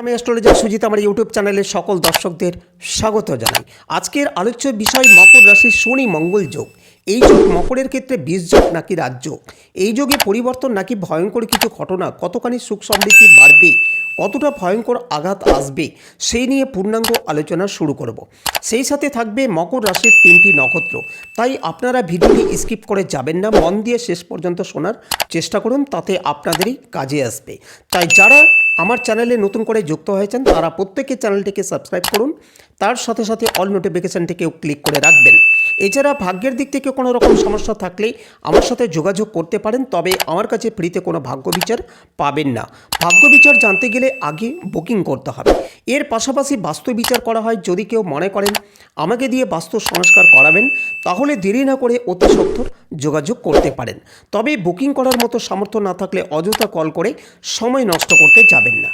আমি অ্যাস্ট্রোলজার সুজিত, আমার ইউটিউব চ্যানেলের সকল দর্শকদের স্বাগত জানাই। আজকের আলোচ্য বিষয় মকর রাশির শনি মঙ্গল যোগ। এই যোগ মকরের ক্ষেত্রে বীজ যোগ নাকি রাজযোগ এই যোগে পরিবর্তন নাকি ভয়ঙ্কর কিছু ঘটনা? কতখানি সুখ সমৃদ্ধি বাড়বে? কতটা ভয়ঙ্কর আঘাত আসবে? সেই নিয়ে পূর্ণাঙ্গ আলোচনা শুরু করব। সেই সাথে থাকবে মকর রাশির তিনটি নক্ষত্র। তাই আপনারা ভিডিওটি স্কিপ করে যাবেন না, মন দিয়ে শেষ পর্যন্ত শোনার চেষ্টা করুন, তাতে আপনাদেরই কাজে আসবে। তাই যারা আমার চ্যানেলে নতুন করে যুক্ত হয়েছেন তারা প্রত্যেকের চ্যানেলটিকে সাবস্ক্রাইব করুন। তার সাথে সাথে অল নোটিফিকেশানটিকেও ক্লিক করে রাখবেন। এছাড়া ভাগ্যের দিক থেকে কোনো রকম সমস্যা থাকলে আমার সাথে যোগাযোগ করতে পারেন, তবে আমার কাছে ফ্রিতে কোনো ভাগ্য বিচার পাবেন না। ভাগ্য বিচার জানতে গেলে আগে বুকিং করতে হবে। এর পাশাপাশি বাস্তু বিচার করা হয়, যদি কেউ মনে করেন আমাকে দিয়ে বাস্তু সংস্কার করাবেন, তাহলে দেরি না করে অতি সত্তর যোগাযোগ করতে পারেন। তবে বুকিং করার মতো সামর্থ্য না থাকলে অযথা কল করে সময় নষ্ট করতে যাবেন না।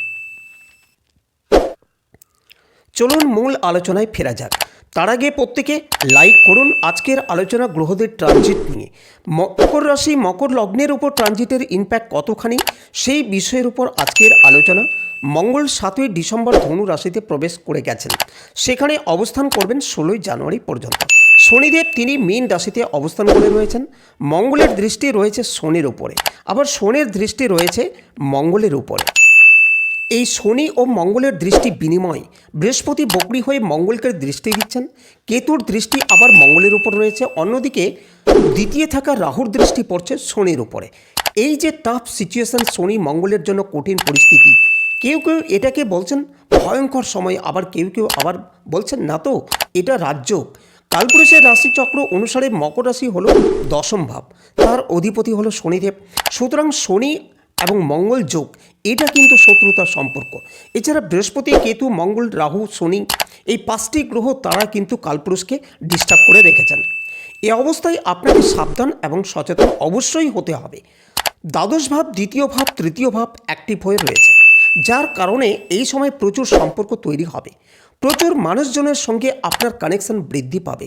চলুন মূল আলোচনায় ফেরা যাক। তার আগে প্রত্যেকে লাইক করুন আজকের আলোচনা গ্রহদের ট্রানজিট নিয়ে। মকর রাশি, মকর লগ্নের উপর ট্রানজিটের ইম্প্যাক্ট কতখানি সেই বিষয়ের উপর আজকের আলোচনা। মঙ্গল সাতই ডিসেম্বর ধনু রাশিতে প্রবেশ করে গেছেন। সেখানে অবস্থান করবেন ষোলোই জানুয়ারি পর্যন্ত। শনিদেব তিনি মীন রাশিতে অবস্থান করে রয়েছেন। মঙ্গলের দৃষ্টি রয়েছে শনির উপরে। আবার শনির দৃষ্টি রয়েছে মঙ্গলের উপরে। এই শনি ও মঙ্গলের দৃষ্টি বিনিময়। বৃহস্পতি বকরি হয়ে মঙ্গলকে দৃষ্টি দিচ্ছেন। কেতুর দৃষ্টি আবার মঙ্গলের উপর রয়েছে। অন্যদিকে দ্বিতীয় থাকা রাহুর দৃষ্টি পড়ছে শনির উপরে। এই যে টাফ সিচুয়েশন শনি মঙ্গলের জন্য কঠিন পরিস্থিতি। কেউ কেউ এটাকে বলছেন ভয়ঙ্কর সময়, আবার কেউ কেউ আবার বলছেন, না তো, এটা রাজ্য। কালপুরুষের রাশিচক্র অনুসারে মকর রাশি হলো দশম ভাব। তার অধিপতি হলো শনিদেব। সুতরাং শনি এবং মঙ্গল যোগ, এটা কিন্তু শত্রুতার সম্পর্ক। এছাড়া বৃহস্পতি, কেতু, মঙ্গল, রাহু, শনি, এই পাঁচটি গ্রহ তারা কিন্তু কালপুরুষকে ডিস্টার্ব করে রেখেছেন। এ অবস্থায় আপনাকে সাবধান এবং সচেতন অবশ্যই হতে হবে। দ্বাদশ ভাব, দ্বিতীয় ভাব, তৃতীয় ভাব অ্যাক্টিভ হয়ে রয়েছে, যার কারণে এই সময় প্রচুর সম্পর্ক তৈরি হবে। প্রচুর মানুষজনের সঙ্গে আপনার কানেকশন বৃদ্ধি পাবে,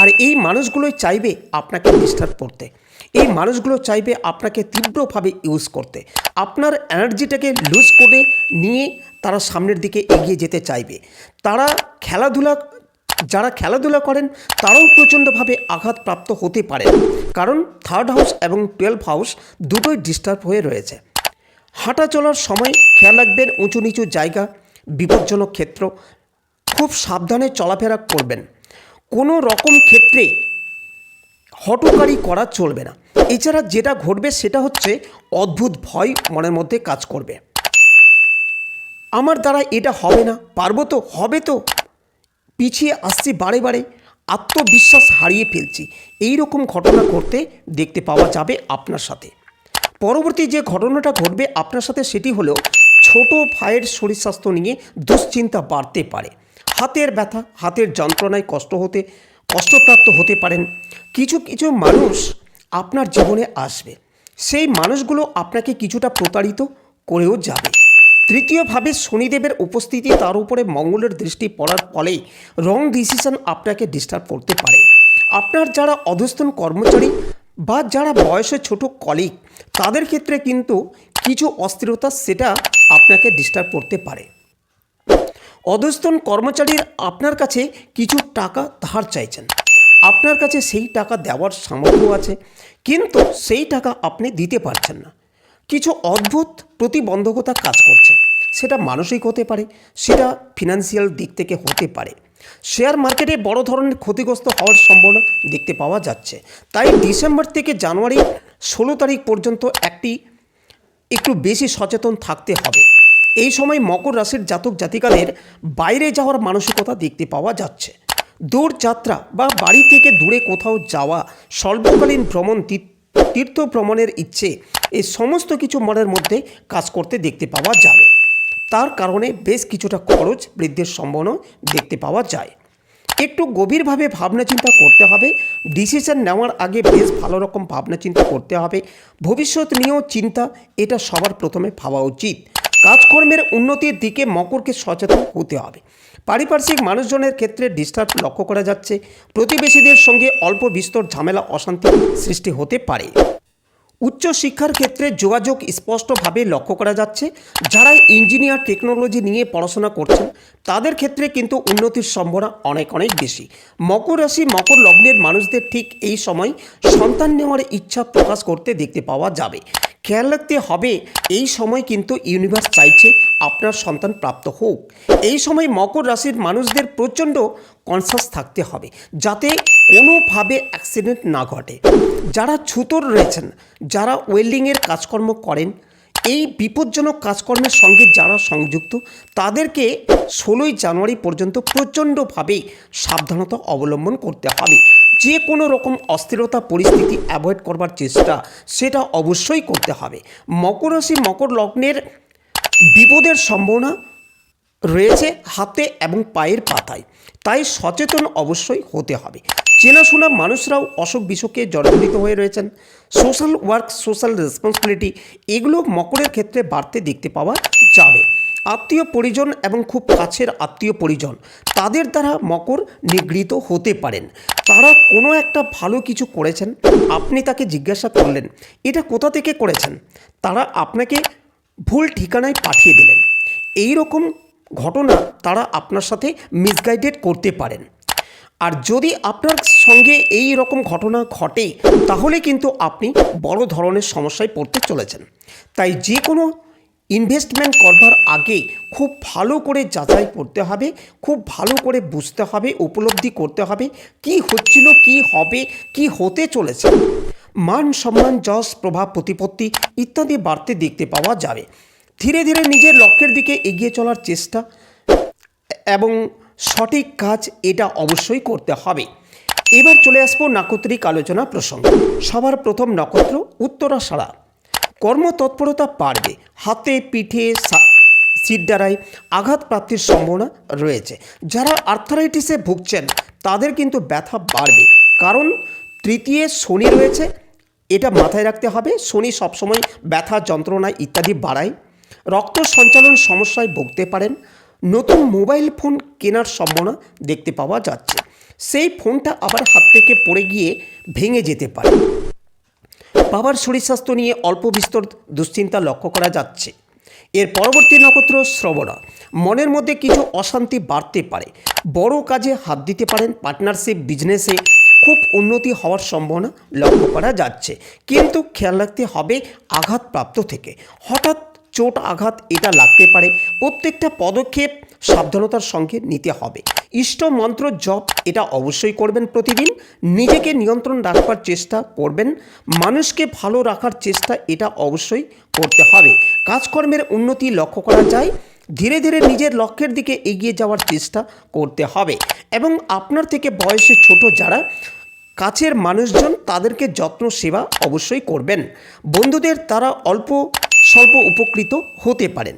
আর এই মানুষগুলোই চাইবে আপনাকে ডিস্টার্ব করতে। এই মানুষগুলো চাইবে আপনাকে তীব্রভাবে ইউজ করতে। আপনার এনার্জিটাকে লুজ করে নিয়ে তারা সামনের দিকে এগিয়ে যেতে চাইবে। তারা খেলাধুলা, যারা খেলাধুলা করেন, তারাও প্রচণ্ডভাবে আঘাতপ্রাপ্ত হতে পারে। কারণ থার্ড হাউস এবং টুয়েলভ হাউস দুটোই ডিস্টার্ব হয়ে রয়েছে। হাঁটা চলার সময় খেয়াল রাখবেন উঁচু নিচু জায়গা, বিপজ্জনক ক্ষেত্র। খুব সাবধানে চলাফেরা করবেন। কোনো রকম ক্ষেত্রে হটকারি করা চলবে না। এছাড়া যেটা ঘটবে সেটা হচ্ছে অদ্ভুত ভয় মনের মধ্যে কাজ করবে। আমার দ্বারা এটা হবে না, পারব তো, হবে তো। পিছিয়ে আসছি বারে বারে, আত্মবিশ্বাস হারিয়ে ফেলছি। এই রকম ঘটনা ঘটতে দেখতে পাওয়া যাবে আপনার সাথে। পরবর্তী যে ঘটনাটা ঘটবে আপনার সাথে সেটি হলো ছোট ভাইয়ের শরীর স্বাস্থ্য নিয়ে দুশ্চিন্তা বাড়তে পারে। হাতের ব্যথা, হাতের যন্ত্রণায় কষ্ট হতে কষ্টপ্রাপ্ত হতে পারেন। কিছু কিছু মানুষ আপনার জীবনে আসবে। সেই মানুষগুলো আপনাকে কিছুটা প্রতারিত করেও যাবে। তৃতীয়ভাবে শনিদেবের উপস্থিতি তার উপরে মঙ্গলের দৃষ্টি পড়ার ফলে রং ডিসিশন আপনাকে ডিস্টার্ব করতে পারে। আপনার যারা অধস্তন কর্মচারী বা যারা বয়সে ছোট কলিগ তাদের ক্ষেত্রে কিন্তু কিছু অস্থিরতা সেটা আপনাকে ডিস্টার্ব করতে পারে। অধস্তন কর্মচারীর আপনার কাছে কিছু টাকা ধার চাইছেন। আপনার কাছে সেই টাকা দেওয়ার সামর্থ্য আছে, কিন্তু সেই টাকা আপনি দিতে পারছেন না। কিছু অদ্ভুত প্রতিবন্ধকতা কাজ করছে। সেটা মানসিক হতে পারে, সেটা ফিনান্সিয়াল দিক থেকে হতে পারে। শেয়ার মার্কেটে বড় ধরনের ক্ষতিগ্রস্ত হওয়ার সম্ভাবনা দেখতে পাওয়া যাচ্ছে। তাই ডিসেম্বর থেকে জানুয়ারি ষোলো তারিখ পর্যন্ত একটি, একটু বেশি সচেতন থাকতে হবে। এই সময় মকর রাশির জাতক জাতিকাদের বাইরে যাওয়ার মানসিকতা দেখতে পাওয়া যাচ্ছে। দূর যাত্রা বা বাড়ি থেকে দূরে কোথাও যাওয়া, স্বল্পকালীন ভ্রমণ, তীর- তীর্থ ভ্রমণের ইচ্ছে এই সমস্ত কিছু মনের মধ্যে কাজ করতে দেখতে পাওয়া যাবে। তার কারণে বেশ কিছুটা খরচ বৃদ্ধির সম্ভাবনা দেখতে পাওয়া যায়। একটু গভীরভাবে ভাবনা চিন্তা করতে হবে। ডিসিশন নেওয়ার আগে বেশ ভালো রকম ভাবনা চিন্তা করতে হবে। ভবিষ্যৎ নিয়েও চিন্তা, এটা সবার প্রথমে ভাবা উচিত। কাজকর্মের উন্নতির দিকে মকরকে সচেতন হতে হবে। পারিপার্শ্বিক মানুষজনের ক্ষেত্রে ডিস্টার্ব লক্ষ্য করা যাচ্ছে। প্রতিবেশীদের সঙ্গে অল্প বিস্তর ঝামেলা, অশান্তি সৃষ্টি হতে পারে। উচ্চশিক্ষার ক্ষেত্রে যোগাযোগ স্পষ্টভাবে লক্ষ্য করা যাচ্ছে। যারা ইঞ্জিনিয়ার টেকনোলজি নিয়ে পড়াশোনা করছেন, তাদের ক্ষেত্রে কিন্তু উন্নতির সম্ভাবনা অনেক অনেক বেশি। মকর রাশি, মকর লগ্নের মানুষদের ঠিক এই সময় সন্তান নেওয়ার ইচ্ছা প্রকাশ করতে দেখতে পাওয়া যাবে। খেয়াল রাখতে হবে। এই সময় কিন্তু ইউনিভার্স চাইছে আপনার সন্তান প্রাপ্ত হোক। এই সময় মকর রাশির মানুষদের প্রচণ্ড কনসাস থাকতে হবে, যাতে কোনোভাবে অ্যাক্সিডেন্ট না ঘটে। যারা ছুতর রয়েছেন, যারা ওয়েল্ডিংয়ের কাজকর্ম করেন, এই বিপজ্জনক কাজকর্মের সঙ্গে যারা সংযুক্ত, তাদেরকে ষোলোই জানুয়ারি পর্যন্ত প্রচণ্ডভাবে সাবধানতা অবলম্বন করতে হবে। যে কোনো রকম অস্থিরতা পরিস্থিতি অ্যাভয়েড করবার চেষ্টা সেটা অবশ্যই করতে হবে। মকর রাশি মকর লগ্নের বিপদের সম্ভাবনা রয়েছে হাতে এবং পায়ের পাতায়, তাই সচেতন অবশ্যই হতে হবে। চেনাশোনা মানুষরাও অসুখ বিসুখে জর্জরিত হয়ে রয়েছেন। সোশ্যাল ওয়ার্ক সোশ্যাল রেসপন্সিবিলিটি এগুলো মকরের ক্ষেত্রে বাড়তে দেখতে পাওয়া যাবে। আত্মীয় পরিজন এবং খুব কাছের আত্মীয় পরিজন, তাদের দ্বারা মকর নিগৃহীত হতে পারেন। তারা কোনো একটা ভালো কিছু করেছেন, আপনি তাকে জিজ্ঞাসা করলেন, এটা কোথা থেকে করেছেন? তারা আপনাকে ভুল ঠিকানায় পাঠিয়ে দিলেন। এই রকম ঘটনা তারা আপনার সাথে মিসগাইডেড করতে পারেন। আর যদি আপনার সঙ্গে এই রকম ঘটনা ঘটে, তাহলে কিন্তু আপনি বড় ধরনের সমস্যায় পড়তে চলেছেন। তাই যে কোনো ইনভেস্টমেন্ট করবার আগে খুব ভালো করে যাচাই করতে হবে, খুব ভালো করে বুঝতে হবে, উপলব্ধি করতে হবে কি হচ্ছিল, কি হবে, কি হতে চলেছে। মান সম্মান, যশ, প্রভাব, প্রতিপত্তি ইত্যাদি বাড়তে দেখতে পাওয়া যাবে। ধীরে ধীরে নিজের লক্ষ্যের দিকে এগিয়ে চলার চেষ্টা এবং সঠিক কাজ এটা অবশ্যই করতে হবে। এবার চলে আসব নাকত্রিক আলোচনা প্রসঙ্গে। সবার প্রথম নক্ষত্র উত্তরাষাঢ়া কর্মতৎপরতা বাড়বে। হাতে, পিঠে, সা- সিদ্ধারায় আঘাত প্রাপ্তির সম্ভাবনা রয়েছে। যারা আর্থারাইটিসে ভুগছেন, তাদের কিন্তু ব্যথা বাড়বে। কারণ তৃতীয় শনি রয়েছে, এটা মাথায় রাখতে হবে। শনি সবসময় ব্যথা, যন্ত্রণা ইত্যাদি বাড়ায়। রক্ত সঞ্চালন সমস্যায় ভুগতে পারেন। নতুন মোবাইল ফোন কেনার সম্ভাবনা দেখতে পাওয়া যাচ্ছে। সেই ফোনটা আবার হাত থেকে পড়ে গিয়ে ভেঙে যেতে পারে। বাবার শরীর স্বাস্থ্য নিয়ে অল্প বিস্তর দুশ্চিন্তা লক্ষ্য করা যাচ্ছে। এর পরবর্তী নক্ষত্র শ্রবণা। মনের মধ্যে কিছু অশান্তি বাড়তে পারে। বড় কাজে হাত দিতে পারেন, পার্টনারশিপ, বিজনেসে খুব উন্নতি হওয়ার সম্ভাবনা লক্ষ্য করা যাচ্ছে। কিন্তু খেয়াল রাখতে হবে আঘাতপ্রাপ্ত থেকে। হঠাৎ চোট আঘাত এটা লাগতে পারে। প্রত্যেকটা পদক্ষেপ সাবধানতার সঙ্গে নিতে হবে। ইষ্ট মন্ত্র জপ এটা অবশ্যই করবেন প্রতিদিন। নিজেকে নিয়ন্ত্রণ রাখবার চেষ্টা করবেন। মানুষকে ভালো রাখার চেষ্টা এটা অবশ্যই করতে হবে। কাজকর্মের উন্নতি লক্ষ্য করা যায়। ধীরে ধীরে নিজের লক্ষ্যের দিকে এগিয়ে যাওয়ার চেষ্টা করতে হবে। এবং আপনার থেকে বয়সে ছোট যারা, কাছের মানুষজন তাদেরকে যত্ন সেবা অবশ্যই করবেন। বন্ধুদের তারা অল্প স্বল্প উপকৃত হতে পারেন।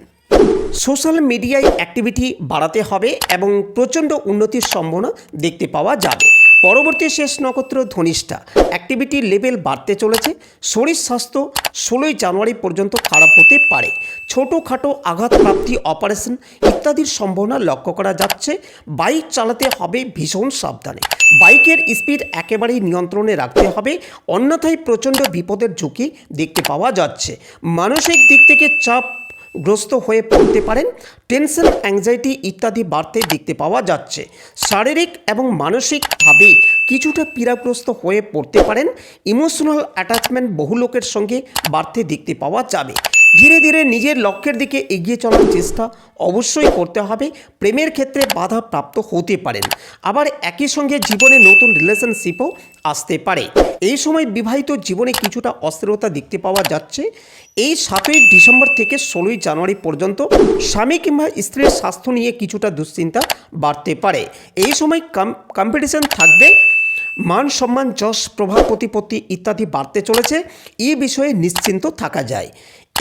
সোশ্যাল মিডিয়ায় অ্যাক্টিভিটি বাড়াতে হবে এবং প্রচণ্ড উন্নতির সম্ভাবনা দেখতে পাওয়া যাবে। পরবর্তী শেষ নক্ষত্র ধনিষ্ঠা। অ্যাক্টিভিটি লেভেল বাড়তে চলেছে। শরীর স্বাস্থ্য ষোলোই জানুয়ারি পর্যন্ত খারাপ হতে পারে। ছোটোখাটো আঘাতপ্রাপ্তি অপারেশন ইত্যাদির সম্ভাবনা লক্ষ্য করা যাচ্ছে। বাইক চালাতে হবে ভীষণ সাবধানে। বাইকের স্পিড একেবারেই নিয়ন্ত্রণে রাখতে হবে। অন্যথায় প্রচণ্ড বিপদের ঝুঁকি দেখতে পাওয়া যাচ্ছে। মানসিক দিক থেকে চাপ গ্রস্ত হয়ে পড়তে পারেন, টেনশন অ্যাংজাইটি ইত্যাদি বাড়তে দেখতে পাওয়া যাচ্ছে। শারীরিক এবং মানসিকভাবে কিছুটা পীড়াগ্রস্ত হয়ে পড়তে পারেন ইমোশনাল অ্যাটাচমেন্ট বহু লোকের সঙ্গে বাড়তে দেখতে পাওয়া যাবে। ধীরে ধীরে নিজের লক্ষ্যের দিকে এগিয়ে চলার চেষ্টা অবশ্যই করতে হবে। প্রেমের ক্ষেত্রে বাধা প্রাপ্ত হতে পারেন। আবার একই সঙ্গে জীবনে নতুন রিলেশনশিপও আসতে পারে। এই সময় বিবাহিত জীবনে কিছুটা অস্থিরতা দেখতে পাওয়া যাচ্ছে। এই সাতই ডিসেম্বর থেকে ষোলোই জানুয়ারি পর্যন্ত স্বামী কিংবা স্ত্রীর স্বাস্থ্য নিয়ে কিছুটা দুশ্চিন্তা বাড়তে পারে। এই সময় কম্পিটিশন থাকবে। মান সম্মান, যশ, প্রভাব, প্রতিপত্তি ইত্যাদি বাড়তে চলেছে। এই বিষয়ে নিশ্চিন্ত থাকা যায়।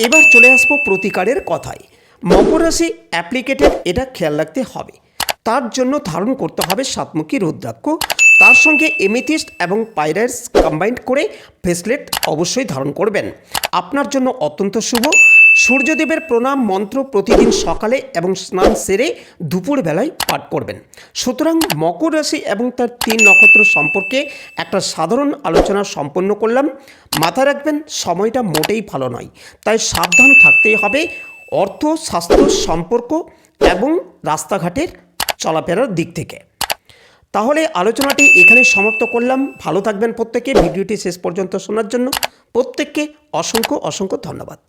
এবার চলে আসব প্রতিকারের কথায়। মকর রাশি অ্যাপ্লিকেটেড এটা খেয়াল রাখতে হবে। তার জন্য ধারণ করতে হবে সাতমুখী রুদ্রাক্ষ। তার সঙ্গে এমিথিস্ট এবং পাইরাইস কম্বাইন্ড করে ফেসলেট অবশ্যই ধারণ করবেন। আপনার জন্য অত্যন্ত শুভ। সূর্যদেবের প্রণাম মন্ত্র প্রতিদিন সকালে এবং স্নান সেরে দুপুরবেলায় পাঠ করবেন। সুতরাং মকর রাশি এবং তার তিন নক্ষত্র সম্পর্কে একটা সাধারণ আলোচনা সম্পন্ন করলাম। মাথায় রাখবেন, সময়টা মোটেই ভালো নয়। তাই সাবধান থাকতেই হবে। অর্থ, স্বাস্থ্য সম্পর্ক এবং রাস্তাঘাটের চলাফেরার দিক থেকে। তাহলে আলোচনাটি এখানে সমাপ্ত করলাম। ভালো থাকবেন প্রত্যেকে। ভিডিওটি শেষ পর্যন্ত শোনার জন্য প্রত্যেককে অসংখ্য অসংখ্য ধন্যবাদ।